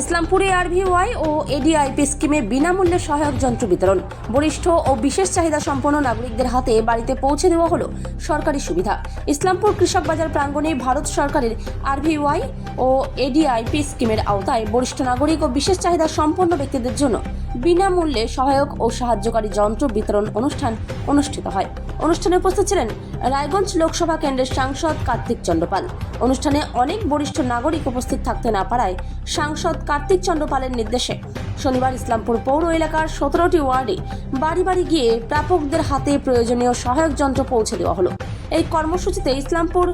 ইসলামপুরে আরভিওয়াই ও ADIP স্কিমে বিনামূল্যে সহায়ক যন্ত্র বিতরণ। বরিষ্ঠ ও বিশেষ চাহিদা সম্পন্ন নাগরিকদের হাতে বাড়িতে পৌঁছে দেওয়া হলো সরকারি সুবিধা। ইসলামপুর কৃষক বাজার প্রাঙ্গণে ভারত সরকারের আরভিওয়াই ও এডিআইপি স্কিমের আওতায় বরিষ্ঠ নাগরিক ও বিশেষ চাহিদা সম্পন্ন ব্যক্তিদের জন্য বিনামূল্যে সহায়ক ও সাহায্যকারী যন্ত্র বিতরণ অনুষ্ঠান অনুষ্ঠিত হয়। অনুষ্ঠানে উপস্থিত ছিলেন রায়গঞ্জ লোকসভা কেন্দ্রের সাংসদ কার্তিক চন্দ্রপাল। অনুষ্ঠানে অনেক বরিষ্ঠ নাগরিক উপস্থিত থাকতে না পারায় সাংসদ কার্তিক চন্দ্রপালের নির্দেশে শনিবার ইসলামপুর পৌর এলাকার সতেরোটি ওয়ার্ডে বাড়ি বাড়ি গিয়ে প্রাপকদের হাতে প্রয়োজনীয় সহায়ক যন্ত্র পৌঁছে দেওয়া হলো। এই কর্মসূচিতে ইসলামপুর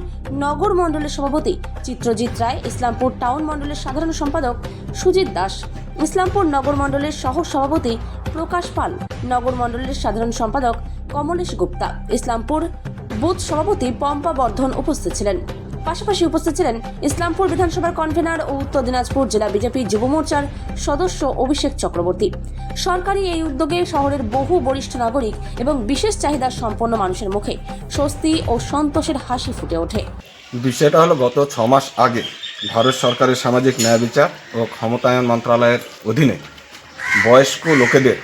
নগর মণ্ডলের সভাপতি চিত্রজিৎ রায়, ইসলামপুর টাউন মণ্ডলের সাধারণ সম্পাদক সুজিত দাস ইসলামপুর নগর মণ্ডলের সহ সভাপতি প্রকাশ পাল, নগর মণ্ডলের সাধারণ সম্পাদক কমলেশ গুপ্তা, ইসলামপুর বুথ সভাপতি পম্পা বর্ধন উপস্থিত ছিলেন। পাশাপাশি উপস্থিত ছিলেন ইসলামপুর বিধানসভার কনভেনার ও উত্তর দিনাজপুর জেলা বিজেপি যুব মোর্চার সদস্য অভিষেক চক্রবর্তী। সরকারি এই উদ্যোগে শহরের বহু বরিষ্ঠ নাগরিক এবং বিশেষ চাহিদা সম্পন্ন মানুষের মুখে স্বস্তি ও সন্তোষের হাসি ফুটে ওঠে। বিষয়টা হলো গত ছ মাস আগে ভারত সরকারের সামাজিক ন্যায় বিচার ও ক্ষমতায়ন মন্ত্রণালয়ের অধীনে বয়স্ক লোকেদের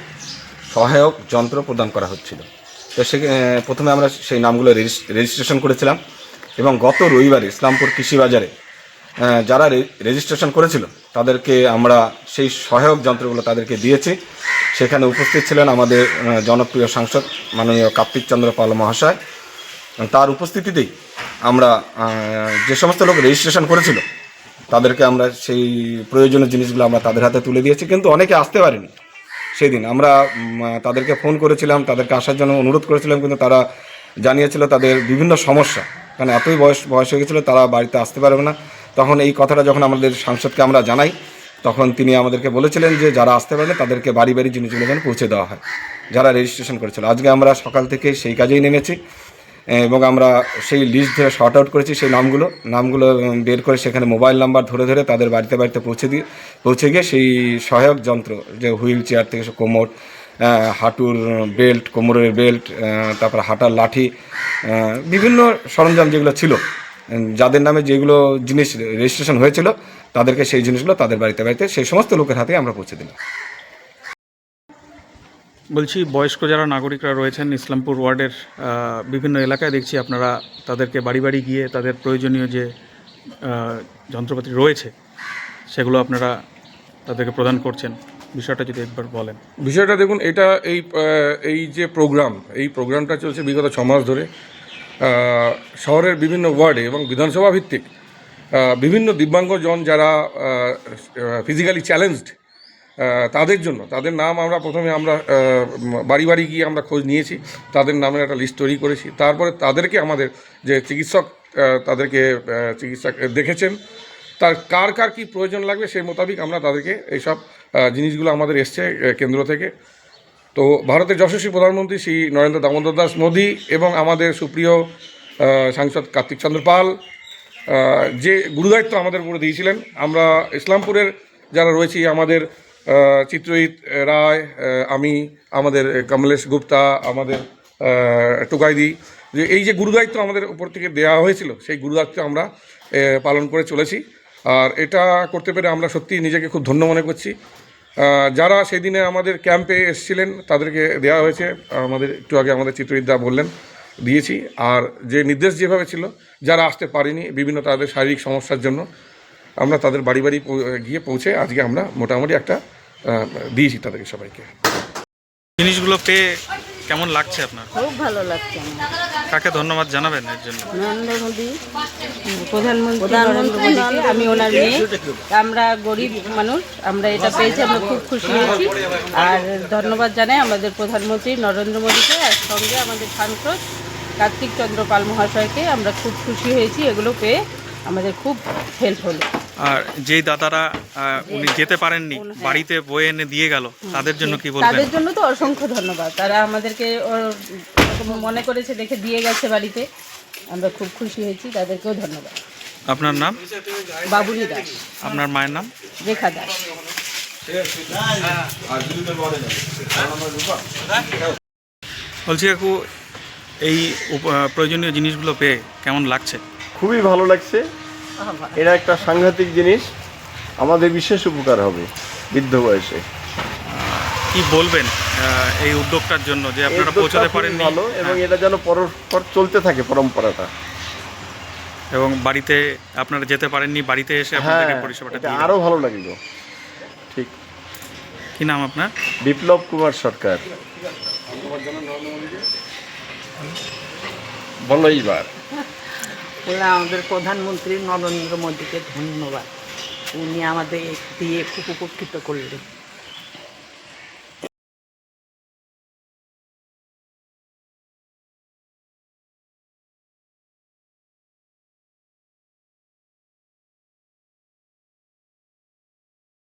সহায়ক যন্ত্র প্রদান করা হচ্ছিল। তো সে প্রথমে আমরা সেই নামগুলো রেজিস- রেজিস্ট্রেশন করেছিলাম এবং গত রবিবার ইসলামপুর কৃষি বাজারে যারা রেজিস্ট্রেশন করেছিল, তাদেরকে আমরা সেই সহায়ক যন্ত্রগুলো তাদেরকে দিয়েছি। সেখানে উপস্থিত ছিলেন আমাদের জনপ্রিয় সাংসদ মাননীয় কার্তিক চন্দ্র পাল মহাশয়। তার উপস্থিতিতেই আমরা যে সমস্ত লোক রেজিস্ট্রেশন করেছিল তাদেরকে আমরা সেই প্রয়োজনীয় জিনিসগুলো আমরা তাদের হাতে তুলে দিয়েছি, কিন্তু অনেকে আসতে পারেনি সেই দিন আমরা তাদেরকে ফোন করেছিলাম, তাদেরকে আসার জন্য অনুরোধ করেছিলাম, কিন্তু তারা জানিয়েছিল তাদের বিভিন্ন সমস্যা। কারণ এতই বয়স বয়স হয়ে গেছিল, তারা বাড়িতে আসতে পারবে না। তখন এই কথাটা যখন আমাদের সাংসদকে আমরা জানাই, তখন তিনি আমাদেরকে বলেছিলেন যে যারা আসতে পারবে তাদেরকে বাড়ি বাড়ি জিনিসগুলো যেন পৌঁছে দেওয়া হয়। যারা রেজিস্ট্রেশন করেছিল। আজকে আমরা সকাল থেকে সেই কাজেই নেমেছি। এবং আমরা সেই লিস্ট ধরে শর্ট আউট করেছি সেই নামগুলো। নামগুলো বের করে সেখানে মোবাইল নাম্বার ধরে ধরে তাদের বাড়িতে বাড়িতে পৌঁছে দিয়ে, পৌঁছে গিয়ে সেই সহায়ক যন্ত্র, যে হুইল চেয়ার থেকে সে কোমর হাঁটুর বেল্ট কোমরের বেল্ট তারপর হাঁটার লাঠি বিভিন্ন সরঞ্জাম যেগুলো ছিল যাদের নামে যেগুলো জিনিস রেজিস্ট্রেশন হয়েছিল, তাদেরকে সেই জিনিসগুলো তাদের বাড়িতে বাড়িতে সেই সমস্ত লোকের হাতে আমরা পৌঁছে দিলাম। বলছি, বয়স্ক যারা নাগরিকরা রয়েছেন ইসলামপুর ওয়ার্ডের বিভিন্ন এলাকায় দেখছি আপনারা তাদেরকে বাড়ি বাড়ি গিয়ে তাদের প্রয়োজনীয় যে যন্ত্রপাতি রয়েছে, সেগুলো আপনারা তাদেরকে প্রদান করছেন। বিষয়টা যদি একবার বলেন। বিষয়টা দেখুন, এটা এই এই যে প্রোগ্রাম, এই প্রোগ্রামটা চলছে বিগত ছ মাস ধরে। শহরের বিভিন্ন ওয়ার্ডে এবং বিধানসভা ভিত্তিক বিভিন্ন দিব্যাঙ্গজন যারা ফিজিক্যালি চ্যালেঞ্জড তাদের জন্য তাদের নাম আমরা প্রথমে আমরা বাড়ি বাড়ি গিয়ে আমরা খোঁজ নিয়েছি তাদের নামের একটা লিস্ট তৈরি করেছি তারপরে তাদেরকে আমাদের যে চিকিৎসক তাদেরকে আহ, চিকিৎসক দেখেছেন তার কার কার কী প্রয়োজন লাগবে সেই মোতাবিক আমরা তাদেরকে এইসব জিনিসগুলো আমাদের এসছে কেন্দ্র থেকে। তো ভারতের যশস্বী প্রধানমন্ত্রী শ্রী নরেন্দ্র দামোদর দাস মোদী এবং আমাদের সুপ্রিয় সাংসদ কার্তিক চন্দ্র পাল যে গুরুদায়িত্ব আমাদের উপরে দিয়েছিলেন আমরা ইসলামপুরের যারা রয়েছি আমাদের চিত্রজিৎ রায় আমি, আমাদের কমলেশ গুপ্তা, আমাদের টুকাইদি, যে এই যে গুরুদায়িত্ব আমাদের উপর থেকে দেওয়া হয়েছিল, সেই গুরুদায়িত্ব আমরা পালন করে চলেছি। আর এটা করতে পেরে আমরা সত্যি নিজেকে খুব ধন্য মনে করছি। যারা সেদিনে আমাদের ক্যাম্পে এসেছিলেন, তাদেরকে দেওয়া হয়েছে। আমাদের একটু আগে আমাদের চিত্রবিদ্যা বললেন, দিয়েছি। আর যে নির্দেশ যেভাবে ছিল, যারা আসতে পারেনি, বিভিন্ন তাদের শারীরিক সমস্যার জন্য আমরা তাদের বাড়ি বাড়ি গিয়ে পৌঁছে আজকে আমরা মোটামুটি একটা দিয়েছি তাদেরকে সবাইকে। জিনিসগুলো পেয়ে কেমন লাগছে আপনার? খুব ভালো লাগছে কাকে ধন্যবাদ জানাবেন এর জন্য? নরেন্দ্র মোদী প্রধানমন্ত্রী নরেন্দ্র মোদীকে আমি ওনার মেয়ে। আমরা গরিব মানুষ আমরা এটা পেয়েছি আমরা খুব খুশি হয়েছি। আর ধন্যবাদ জানাই আমাদের প্রধানমন্ত্রী নরেন্দ্র মোদীকে আর সঙ্গে আমাদের সাংসদ কার্তিক চন্দ্র পাল মহাশয়কে। আমরা খুব খুশি হয়েছি এগুলো পেয়ে আমাদের খুব হেল্প হলো। আর যেই দাদারা উনি যেতে পারেননি বাড়িতে বয়ে এনে দিয়ে গেল তাদের জন্য কি বলবেন? তাদের জন্য তো অসংখ্য ধন্যবাদ। তারা আমাদেরকে মনে করেছে দেখে দিয়ে গেছে বাড়িতে। আমরা খুব খুশি হয়েছি তাদেরকেও ধন্যবাদ। আপনার নাম? বাবুনি দাস। আপনার মায়ের নাম? রেখা দাস। বলছি কাকু এই উপ- প্রয়োজনীয় জিনিসগুলো পেয়ে কেমন লাগছে? খুবই ভালো লাগছে। এটা একটা সাংঘাতিক জিনিস আমাদের বিশেষ উপকার হবে বৃদ্ধ বয়সে। কি বলবেন এই উদ্যোগটার জন্য যে আপনারা পৌঁছাতে পারেন ভালো এবং হ্যাঁ, এটা যেন পরস্পর চলতে থাকে পরম্পরাটা। এবং বাড়িতে আপনারা যেতে পারেননি বাড়িতে এসে হ্যাঁ পরিষেবাটা আরও ভালো লাগল। ঠিক। কি নাম আপনার? বিপ্লব কুমার সরকার। বলো এইবার। বলে আমাদের প্রধানমন্ত্রী নরেন্দ্র মোদীকে ধন্যবাদ। উনি আমাদের দিয়ে খুব উপকৃত করলেন।